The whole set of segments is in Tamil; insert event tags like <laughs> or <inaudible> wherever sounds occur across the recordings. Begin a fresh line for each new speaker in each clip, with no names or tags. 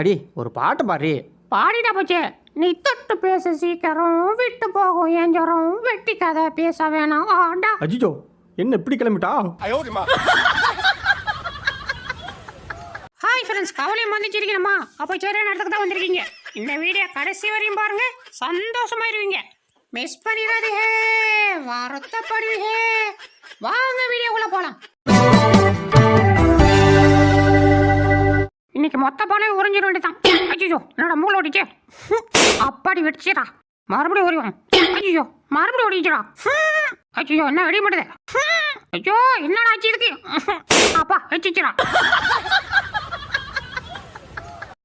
அடி ஒரு பாட்டு பாடி.
பாடிடா போச்சு. நீ தொட்டு பேச சீக்கிரம் விட்டு போகும் என் ஜரம். வெட்டி கதை பேச வேணாம். ஆடா.
அஜிஜோ என்ன இப்படி கிளம்பிட்டா?
ஹாய் ஃப்ரெண்ட்ஸ் கவலை வந்துச்சிருக்கணுமா அப்போ சரியான இடத்துக்கு தான் வந்திருக்கீங்க? இந்த வீடியோ கடைசி வரையும் பாருங்க. சந்தோஷமாயிருவீங்க. மிஸ் பண்ணிடாதீங்க. வருத்தப்படுவீங்க. வாங்க வீடியோக்குள்ள போலாம். இன்னைக்கு மொத்த பாலையும் உறிஞ்சிட வேண்டியதான் ஐயோ என்னோட மூளை ஓடிச்சே? அப்பாடி வெடிச்சிடா. மறுபடியும் உரியும். ஐயோ மறுபடியும் ஓடிச்சிடா ஐயோ என்ன வெடிய மாட்டேது? ஹம், ஐயோ என்னடா ஆச்சு இதுக்கு? அப்பா வச்சிச்சிடா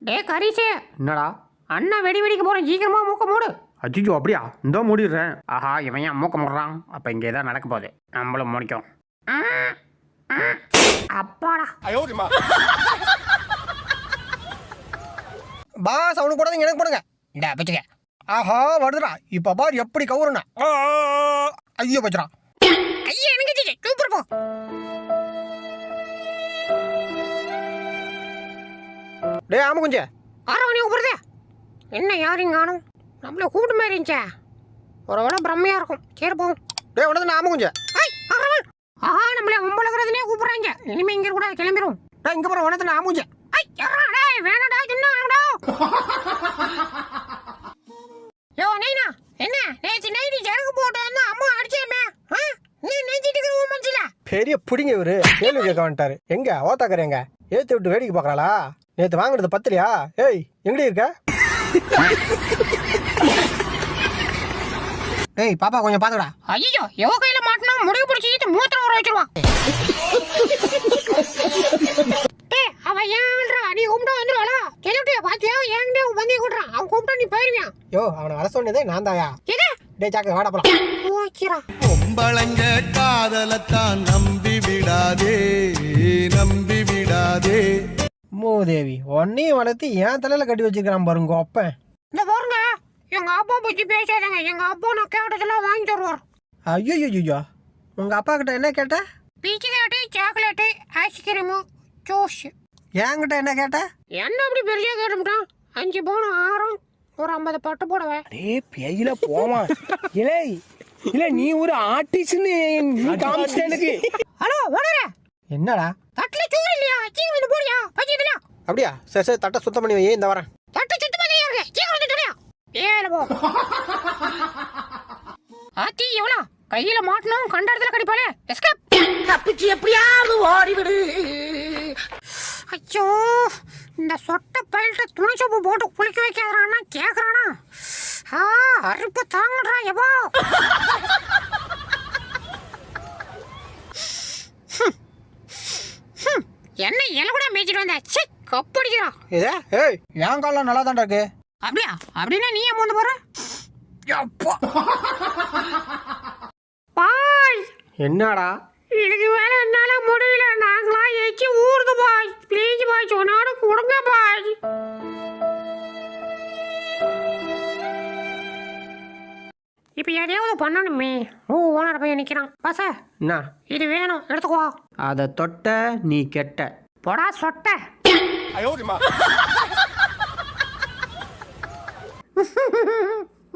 டே கரிசே.
என்னடா?
அண்ணா வெடி வெடிக்க போறேன். சீக்கிரமா மூக்க மூடு.
அஜிஜோ அப்படியா? இந்த மூடிடுறேன்.
ஆஹா இவன் ஏன் மூக்க மூடுறான்? அப்ப இங்கே தான் நடக்க போகுது. நம்மளும் முடிக்கும். அப்பாடா.
பாஸ் அவனுக்கு போடாதீங்க எனக்கு போடுங்க.
இந்த பிச்சுக்க.
ஆஹா வருதுடா. இப்ப பார் எப்படி கவுருனா ஐயோ பச்சுடா.
ஐயா எனக்கு சூப்பர் போ.
டேய் ஆமா குஞ்சே
ஆரவணி கூப்பிடுதே என்ன யாரையும் காணும் நம்மள கூப்பிட்டு மாதிரி இருந்துச்சே. ஒரு வேளை பிரம்மையா இருக்கும். சரி போவோம்
டேய் உனது ஆமா குஞ்சே
ஆஹா நம்மள ஒம்பளக்கிறதுனே கூப்பிடுறாங்க. இனிமே இங்க கூட கிளம்பிடும்
டேய் இங்க போற உனது ஆமா குஞ்சே
ஐ வேணடா சொன்னாடா யோ நைனா என்ன? நேத்து நைட்டு ஜருக்கு போட்டு வந்து அம்மா அடிச்சேமே நீ நெஞ்சிட்டு இருக்க உன் மனசுல
பெரிய புடிங்க இவரு. கேள்வி கேட்க வந்துட்டாரு. எங்க? ஓத்தாக்கற எங்க ஏத்தி விட்டு வேடிக்கை பார்க்கறாளா? நேத்து வாங்குனது பத்தலையா? ஏய் எங்கடி இருக்க? டேய் பாப்பா கொஞ்சம் பாத்துடா
ஐயோ எவ கையில மாட்டினா முடிவு பிடிச்சிட்டு மூத்திரம் ஊற வச்சிருவான் டேய் அவ ஏன் விடுறா நீ கூப்பிட்டா வந்துருவாளா சொல்லிட்டு பாத்தியா என்கிட்ட வந்து கூட்டுறான் அவன் கூப்பிட்டா நீ போயிருவியான்
யோ அவனை வர சொன்னதே நான் தாயா டேய் சாக்க வாடா போலாம்.
பொம்பளைங்க காதலத்தான் நம்பி விடாதே நம்பி விடாதே.
மூதேவி உன்னையும் வளர்த்து என் தலையில கட்டி வச்சிருக்கான் பாருங்க அப்பன்
இந்த பாருங்க எங்க அப்பா பத்தி பேசாதங்க. எங்க அப்பா நான் கேட்டதெல்லாம் வாங்கி தருவார்
ஐயோ ஐயோ உங்க அப்பா கிட்ட என்ன கேட்ட?
Biscuit chocolate ice cream juice.
என்கிட்ட என்ன கேட்ட?
என்ன அப்படி பெரிய கேட்டுட்டான் அஞ்சு பவுன் ஆறும் ஒரு ஐம்பது பட்டு போடுவேன்.
டே பேயில போமா இலே இல்ல நீ ஒரு ஆர்டிஸ்ட்னு நீ எனக்கு.
ஹலோ ஓனரே
என்னடா?
தட்டுல சோறு இல்லையா? சீக்கிரம் வந்து போடியா பச்சிக்கல
அப்படியா? சரி சரி தட்டை சுத்தம் பண்ணி வை இந்த வரேன்?
தட்டு சுத்தமா தான் இருக்கு சீக்கிரம் வந்து சொல்லியா ஏல போ. ஆத்தி எவ்வளோ? கையில மாட்டணும் கண்ட இடத்துல கடிப்பாளே. எஸ்கேப் தப்பிச்சு எப்படியாவது ஓடிவிடு. ஐயோ இந்த சொட்ட பயில்ட்ட துணி சோப்பு போட்டு குளிக்க வைக்கிறானா கேக்குறானா அறுப்பு தாங்கடா எவோ? ஹம், என்ன இலை கூட மேய்ச்சிட்டு வந்த? சி கப்படிக்கிறான்
இதே ஏய் என் காலம் நல்லா தான்டா இருக்கு.
அப்படியா? அப்படின்னா நீ ஏன் வந்து போற. பாய்.
என்னடா?
இதுக்கு மேல என்னால முடியல. நாங்களா ஏச்சி ஊறுது பாய். ப்ளீஸ் பாய் சொன்னாடு கொடுங்க பாய். இப்போ எதையாவது பண்ணணுமே. ஓ ஓனர் பையன் நிற்கிறான் பச
என்ன?
இது வேணும். எடுத்துக்கோ.
அதை தொட்ட நீ கெட்ட.
போடா சொட்ட.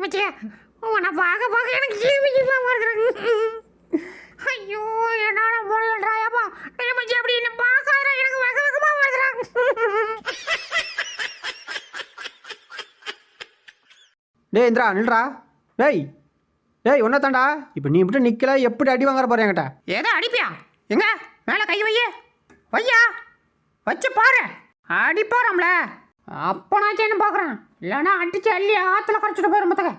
மச்சே உன்னை பார்க்க பார்க்க எனக்கு ஜீவிச்சுப்பா வருது ஐயோ என்னால முடியலடாயப்பா நீ மச்சி அப்படி என்ன பார்க்காத எனக்கு வக வகமா வருதுடா.
டேய் இந்திரா நில்றா. டேய். டேய் ஒன்றை தாண்டா இப்போ நீ மட்டும் நிற்கல எப்படி அடி வாங்குற போற என்கிட்ட.
ஏதோ அடிப்பியா? எங்க? மேலே கை வையே. வையா? வச்சு பாரு. அடிப்போறோம்ல அப்போ நான் என்ன பார்க்குறேன் இல்லைன்னா அடிச்சு அள்ளி ஆற்றுல குறைச்சிட்டு போயிடும் மொத்தக்க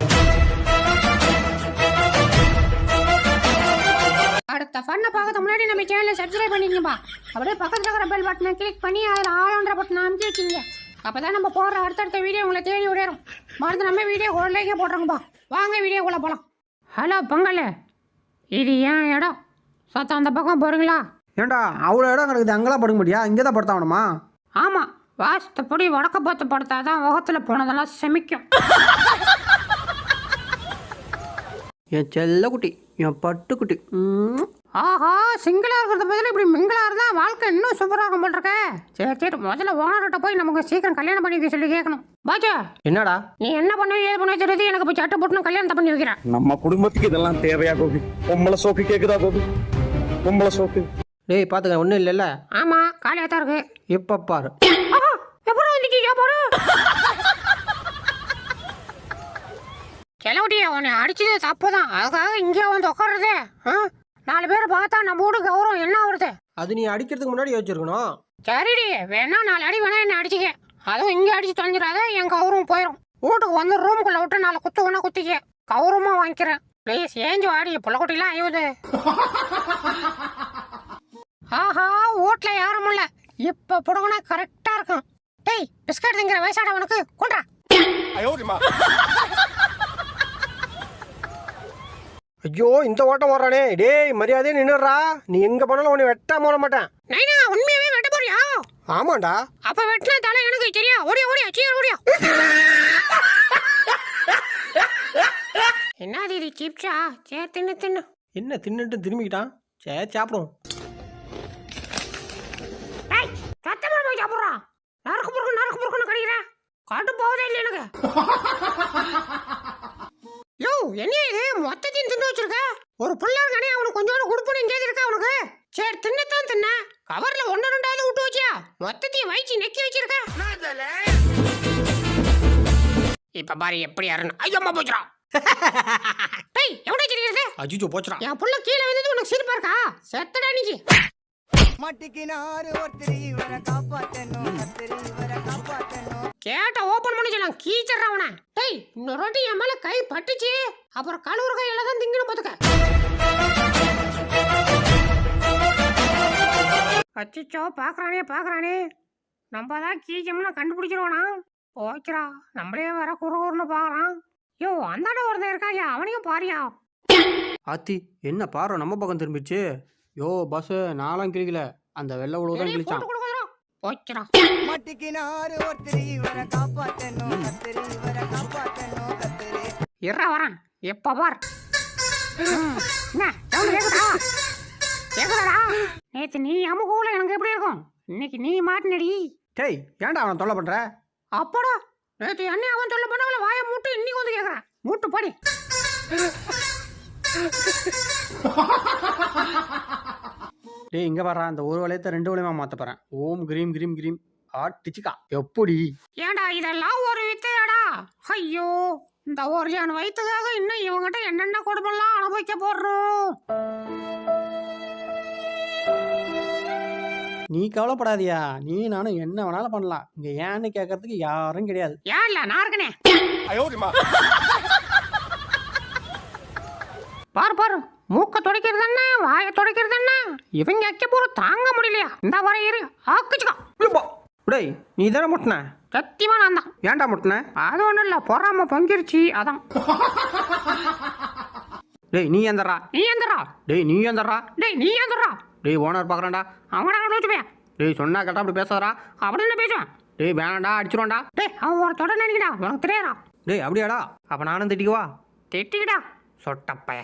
அடுத்த ஃபன்னை பார்க்கறது முன்னாடி நம்ம சேனலை சப்ஸ்கிரைப் பண்ணிக்கங்கப்பா அப்படியே பக்கத்தில் இருக்கிற பெல் பட்டனை கிளிக் பண்ணி அதில் ஆளுன்ற பட்டனை அமைச்சு வச்சுங்க அப்போ தான் நம்ம போடுற அடுத்தடுத்த வீடியோ உங்களை தேடி விடையிடும் மறந்து நம்ம வீடியோ உடனே போடுறோங்கப்பா. வாங்க வீடியோக்குள்ளே போகலாம் ஹலோ பொங்கல். இது ஏன் இடம்? சத்தம் அந்த பக்கம் போகிறீங்களா
ஏன்டா அவ்வளோ இடம் கிடக்குது. அங்கெல்லாம் படுக்க முடியா இங்கே தான் படுத்தாகணுமா?
ஆமாம் வாஸ்தப்படி வடக்க பார்த்து படுத்தாதான் முகத்தில் போனதெல்லாம் செமிக்கும்.
என் செல்ல குட்டி என் பட்டுக்குட்டி.
ஆஹா சிங்கிளா இருக்கிறத பதில் இப்படி மிங்கிளா இருந்தா வாழ்க்கை இன்னும் சூப்பராக இருக்கும் சரி சரி முதல்ல ஓனர்கிட்ட போய் நமக்கு சீக்கிரம் கல்யாணம் பண்ணி வைக்க சொல்லி கேட்கணும். பாச்சா
என்னடா?
நீ என்ன பண்ண ஏது பண்ண தெரியுது? எனக்கு போய் சட்டை போட்டு கல்யாணத்தை பண்ணி வைக்கிறேன்.
நம்ம குடும்பத்துக்கு இதெல்லாம் தேவையா கோபி? பொம்பளை சோக்கு கேக்குதா கோபி? பொம்பளை சோக்கு.
டேய் பார்த்துக்க ஒன்றும் இல்லைல்ல?
ஆமா காலியாக தான் இருக்கு.
இப்போ பாரு.
எப்படி வந்துச்சு சாப்பாடு கிளவுட்டியா உன்னை அடிச்சது தப்பு தான் அதுக்காக இங்கே வந்து உட்காருதே ஆ? நாலு பேர் பார்த்தா நம்ம வீடு கௌரவம் என்ன வருது
அது நீ அடிக்கிறதுக்கு முன்னாடி யோசிச்சிருக்கணும்.
சரிடி வேணா நாலு அடி வேணா என்ன அடிச்சுக்க. அதுவும் இங்கே அடிச்சு தொலைஞ்சிடாத என் கௌரவம் போயிடும் வீட்டுக்கு வந்து ரூமுக்குள்ள விட்டு நாலு குத்து வேணா குத்திக்க. கௌரவமாக வாங்கிக்கிறேன். ப்ளீஸ் ஏஞ்சி வாடி புள்ளக்குட்டிலாம் ஐயுது ஆஹா வீட்டில் யாரும் இல்லை. இப்போ புடுங்கினா கரெக்டாக இருக்கும். டேய் பிஸ்கட் திங்கிற வயசாட உனக்கு கொண்டா.
ஐயோ இந்த ஓட்டம் ஓடுறானே டேய் மரியாதையே நின்னுடுறா. நீ எங்க போனாலும் உன்னை வெட்டாம ஓட மாட்டேன்.
வெட்ட
ஆமாண்டா.
அப்ப வெட்டினா தலை எனக்கு சரியா ஓடியா ஓடியா சீக்கிரம் ஓடியா. என்னது இது சிப்ஸா? சே தின்னு தின்னு.
என்ன தின்னுட்டு திரும்பிக்கிட்டான்? சே சாப்பிடும்.
டேய் சத்தமா போய் சாப்பிட்றா? நறுக்கு பொறுக்கு நறுக்கு பொறுக்குன்னு கடிக்கிறேன் காட்டு போவதே இல்லை எனக்கு. யோ என்ன இது? மொத்தத்தையும் தின்னு வச்சிருக்க? ஒரு புள்ள இருக்கானே அவனுக்கு கொஞ்சோண்டு கொடுப்பணும் இருக்கா அவனுக்கு? சரி தின்னத்தான் தின்ன கவர்ல ஒன்னு ரெண்டாவது விட்டு வச்சியா? மொத்தத்தையும் வயிற்று நெக்கி வச்சிருக்க? இப்ப பாரு எப்படி யாருன்னு ஐயம்மா போச்சுடா. <laughs> டேய் எவ்வளோ தெரியுது
அஜிஜோ போச்சுடா.
என் புள்ள கீழே விழுந்தது உனக்கு சிரிப்பா இருக்கா? செத்தடா நீ.
மட்டிக்கினாரு ஒருத்தர் இவரை காப்பாத்தணும். கத்திரி இவரை காப்பாத்தணும்.
கேட்ட ஓபன் பண்ணி சொல்லலாம் கீச்சறா அவனை. டேய் இன்னொரு வாட்டி என் மேல கை பட்டுச்சு. அப்புறம் கழுவுற கையில தான் திங்கணும் பாத்துக்க. அச்சிச்சோ பாக்குறானே பாக்குறானே. நம்ம தான் கீச்சம்னு கண்டுபிடிச்சிருவானா? ஓகேடா நம்மளே வர குறுகுறுன்னு பாக்குறான். யோ அந்தாண்ட ஒருத்தன் இருக்காயா? அவனையும் பாரியா?
ஆத்தி என்ன பாரு நம்ம பக்கம் திரும்பிடுச்சு. யோ பஸ் நானும் கிழிக்கல. அந்த வெள்ளை உழவு தான் கிழிச்சான்.
ஓகேடா
மட்டிக்கினாரு ஒருத்தர் இவரை காப்பாத்தணும் கத்திரி இவரை காப்பாத்தணும் கத்திரி
இருறா வரேன். எப்ப பார். என்ன? கேக்குதாடா? நேத்து நீ அமுகூல எனக்கு எப்படி இருக்கும்? இன்னைக்கு நீ மாட்டினடி.
டேய் ஏன்டா அவனை தொல்லை பண்ற?
அப்படா நேத்து என்ன அவன் சொல்ல பண்ணவங்கள வாய மூட்டு இன்னைக்கு வந்து கேக்குறான். மூட்டு படி.
டேய் இங்க வர்றா அந்த ஒரு வளையத்தை ரெண்டு வளையமா மாத்த போறேன். ஓம் கிரீம் கிரீம் கிரீம். ஆட்டிச்சுக்கா எப்படி
ஏன்டா இதெல்லாம் ஒரு வித்தையாடா? ஐயோ இந்த ஒரு என் வயிற்றுக்காக இன்னும் இவங்கிட்ட என்னென்ன கொடுமெல்லாம் அனுபவிக்க போடுறோம்
நீ கவலைப்படாதியா. நீ நானும் என்ன வேணாலும் பண்ணலாம். இங்க ஏன்னு கேட்கறதுக்கு யாரும் கிடையாது.
ஏன் இல்ல நான் இருக்கனே. பாரு பாரு. மூக்க துடைக்கிறது என்ன வாயை துடைக்கிறது என்ன இவங்க அக்க போற தாங்க முடியலையா? இந்த வர இரு. ஆக்குச்சுக்கா.
டேய் நீ தானே முட்டின?
சத்தியமா நான் தான்.
ஏன்டா முட்டின?
அது ஒண்ணும் இல்ல. பொறாம பொங்கிருச்சு. அதான்.
டேய் நீ எந்தரா
நீ எந்தரா
டேய் நீ எந்தரா
டேய் நீ எந்தரா
டேய் ஓனர் பார்க்குறான்டா.
அவன வச்சுப்பேன்
டேய் சொன்னா கேட்டா அப்படி பேசாதடா.
அப்படின்னு பேசுவேன்?
டேய் வேணாண்டா அடிச்சிருவான்டா.
டேய் அவன் ஒரு தொட நினைக்கிறா. உனக்கு தெரியாதா?
டேய் அப்படியாடா. அப்ப நானும் திட்டிக்குவா?
திட்டிக்கிட்டா சொட்டப்பைய.